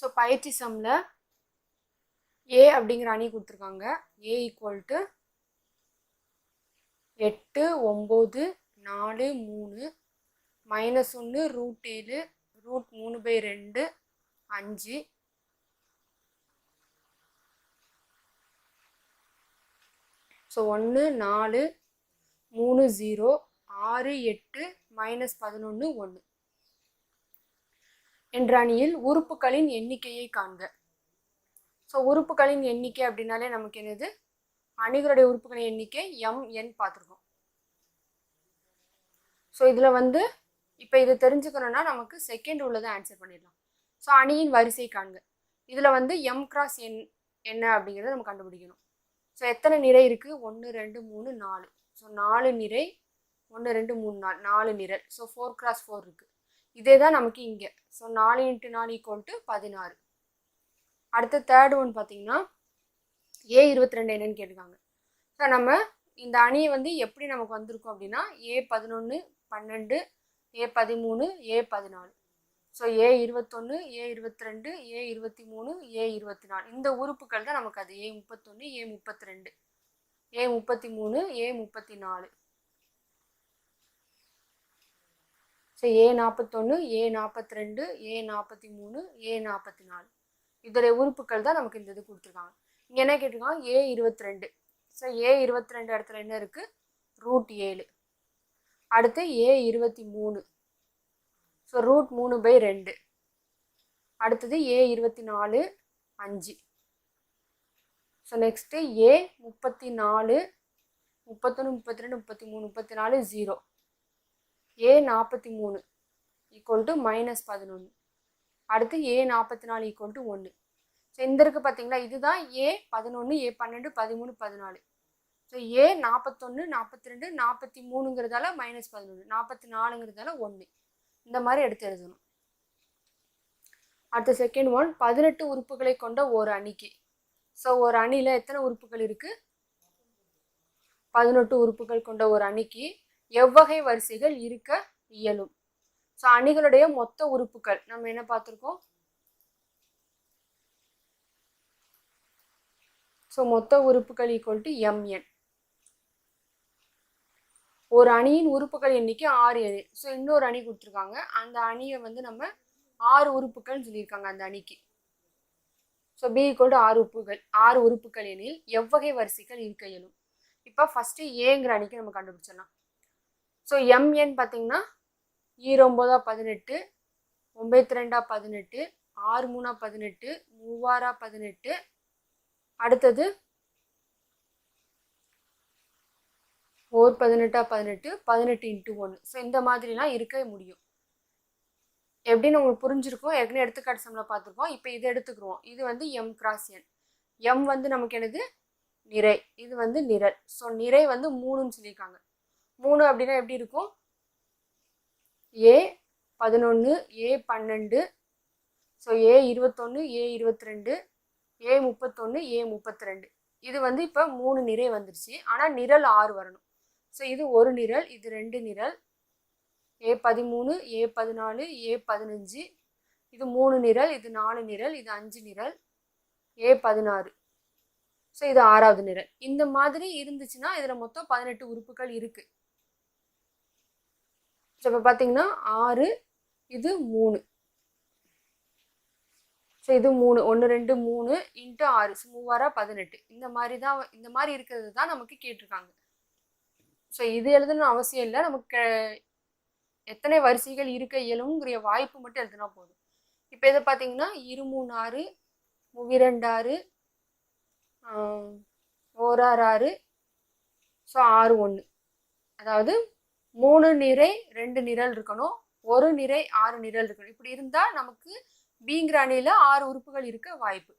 So பயிற்சி சம்மில் ஏ அப்படிங்கிற அணி கொடுத்துருக்காங்க. ஏ ஈக்குவல் டு எட்டு ஒம்பது நாலு மூணு மைனஸ் ஒன்று ரூட் ஏழு ரூட் மூணு பை ரெண்டு அஞ்சு. ஸோ ஒன்று நாலு மூணு ஜீரோ ஆறு எட்டு மைனஸ் பதினொன்று ஒன்று என்ற அணியில் உறுப்புகளின் எண்ணிக்கையை காண்க. ஸோ உறுப்புகளின் எண்ணிக்கை அப்படின்னாலே நமக்கு என்னது? அணிகளுடைய உறுப்புகளின் எண்ணிக்கை எம் என் பார்த்துருக்கோம். ஸோ இதில் வந்து இப்போ இதை தெரிஞ்சுக்கணும்னா நமக்கு செகண்ட் உள்ளதை ஆன்சர் பண்ணிடலாம். ஸோ அணியின் வரிசை காண்க. இதில் வந்து எம் கிராஸ் என் என்ன அப்படிங்கிறத நம்ம கண்டுபிடிக்கணும். ஸோ எத்தனை நிறை இருக்குது ஒன்று ரெண்டு மூணு நாலு. ஸோ நாலு நிறை ஒன்று ரெண்டு மூணு நாலு. நாலு நிரல். ஸோ ஃபோர் கிராஸ் ஃபோர் இருக்குது இதே தான் நமக்கு இங்கே. ஸோ நாலு இன்ட்டு நாலு ஈக்குவல் டு பதினாறு. அடுத்த தேர்ட் ஒன் பார்த்தீங்கன்னா ஏ இருபத்தி ரெண்டு என்னன்னு கேட்டிருக்காங்க. ஸோ நம்ம இந்த அணியை வந்து எப்படி நமக்கு வந்திருக்கோம் அப்படின்னா ஏ பதினொன்று பன்னெண்டு ஏ பதிமூணு ஏ பதினாலு. ஸோ ஏ இருபத்தொன்று ஏ இருபத்தி ரெண்டு ஏ இருபத்தி மூணு ஏ இருபத்தி நாலு இந்த உறுப்புகள் தான் நமக்கு அது. ஏ முப்பத்தொன்று ஏ முப்பத்தி ரெண்டு ஏ முப்பத்தி மூணு ஏ முப்பத்தி நாலு ஸோ ஏ நாற்பத்தொன்று ஏ நாற்பத்தி ரெண்டு ஏ நாற்பத்தி மூணு ஏ நாற்பத்தி நாலு இதோடைய உறுப்புகள் தான் நமக்கு இந்த இது கொடுத்துருக்காங்க. இங்கே என்ன கேட்டிருக்காங்க? ஏ இருபத்தி ரெண்டு ஸோ ஏ இருபத்தி ரெண்டு இடத்துல என்ன இருக்குது ரூட் ஏழு. அடுத்து ஏ இருபத்தி மூணு ஸோ ரூட் மூணு பை ரெண்டு. அடுத்தது ஏ இருபத்தி நாலு அஞ்சு. ஸோ நெக்ஸ்ட்டு ஏ முப்பத்தி நாலு முப்பத்தொன்று முப்பத்தி ரெண்டு முப்பத்தி மூணு முப்பத்தி நாலு ஜீரோ ஏ நாற்பத்தி மூணு ஈக்குவல் டு மைனஸ் பதினொன்று அடுத்து ஏ நாற்பத்தி நாலு ஈக்குவல் டு ஒன்று ஸோ இந்த இருக்குது பார்த்தீங்களா இதுதான் ஏ பதினொன்று ஏ பன்னெண்டு பதிமூணு பதினாலு. ஸோ ஏ நாற்பத்தொன்று நாற்பத்தி ரெண்டு நாற்பத்தி மூணுங்கிறதால மைனஸ் பதினொன்று நாற்பத்தி நாலுங்கிறதால ஒன்று இந்த மாதிரி எடுத்து எழுதணும். அடுத்த செகண்ட் ஒன் பதினெட்டு உறுப்புகளை கொண்ட ஒரு அணிக்கு. ஸோ ஒரு அணியில் எத்தனை உறுப்புகள் இருக்குது பதினெட்டு உறுப்புகள் கொண்ட ஒரு அணிக்கு எவ்வகை வரிசைகள் இருக்க இயலும். ஸோ அணிகளுடைய மொத்த உறுப்புகள் நம்ம என்ன பார்த்துருக்கோம்? ஸோ மொத்த உறுப்புகள் ஈக்குவல் டு எம்என் ஒரு அணியின் உறுப்புகள் எண்ணிக்கை ஆறு அணி ஸோ இன்னொரு அணி கொடுத்துருக்காங்க. அந்த அணியை வந்து நம்ம ஆறு உறுப்புகள்னு சொல்லியிருக்காங்க அந்த அணிக்கு. ஸோ பி ஈக்குவல் டு ஆறு உறுப்புகள். ஆறு உறுப்புகள் எனில் எவ்வகை வரிசைகள் இருக்க இயலும். இப்போ ஃபஸ்ட்டு ஏங்கிற அணிக்கு நம்ம கண்டுபிடிச்சிடலாம். ஸோ எம்என் பார்த்தீங்கன்னா ஈரொம்போதா பதினெட்டு ஒம்பத்தி ரெண்டா பதினெட்டு ஆறு மூணா பதினெட்டு மூவாரா பதினெட்டு. அடுத்தது ஓர் பதினெட்டா பதினெட்டு பதினெட்டு இன்ட்டு ஒன்று ஸோ இந்த மாதிரிலாம் இருக்க முடியும். எப்படின்னு உங்களுக்கு புரிஞ்சிருக்கும். ஏற்கனவே எடுத்துக்காட்டு சம்மில் பார்த்துருக்கோம் இப்போ இதை எடுத்துக்கிறோம் இது வந்து எம் கிராஸ் என் எம் வந்து நமக்கு என்னது? நிறை. இது வந்து நிரல். ஸோ நிறை வந்து மூணுன்னு சொல்லியிருக்காங்க. மூணு அப்படின்னா எப்படி இருக்கும்? ஏ பதினொன்று ஏ பன்னெண்டு. ஸோ ஏ இருபத்தொன்று ஏ இருபத்தி ரெண்டு ஏ முப்பத்தொன்று ஏ முப்பத்தி ரெண்டு இது வந்து இப்போ மூணு நிறை வந்துருச்சு. ஆனால் நிரல் ஆறு வரணும். ஸோ இது ஒரு நிரல் இது ரெண்டு நிரல். ஏ பதிமூணு ஏ பதினாலு ஏ பதினஞ்சு. இது மூணு நிரல் இது நாலு நிரல் இது அஞ்சு நிரல். ஏ பதினாறு. ஸோ இது ஆறாவது நிரல். இந்த மாதிரி இருந்துச்சுன்னா இதில் மொத்தம் பதினெட்டு உறுப்புகள் இருக்குது ஸோ இப்போ பார்த்தீங்கன்னா ஆறு இது மூணு. ஸோ இது மூணு. ஒன்று ரெண்டு மூணு இன்ட்டு ஆறு. ஸோ மூவாரா பதினெட்டு. இந்த மாதிரி தான் இந்த மாதிரி இருக்கிறது தான் நமக்கு கேட்டிருக்காங்க. ஸோ இது எழுதணும் அவசியம் இல்லை. நமக்கு எத்தனை வரிசைகள் இருக்க இயலுங்கிற வாய்ப்பு மட்டும் எழுதுனா போதும். இப்போ இதை பார்த்தீங்கன்னா இரு மூணு ஆறு முவிரெண்டாறு ஓராறு ஆறு. ஸோ ஆறு ஒன்று அதாவது மூணு நிறை ரெண்டு நிரல் இருக்கணும். ஒரு நிறை ஆறு நிரல் இருக்கணும். இப்படி இருந்தால் நமக்கு பிங்கிற அணியில் ஆறு உறுப்புகள் இருக்க வாய்ப்பு.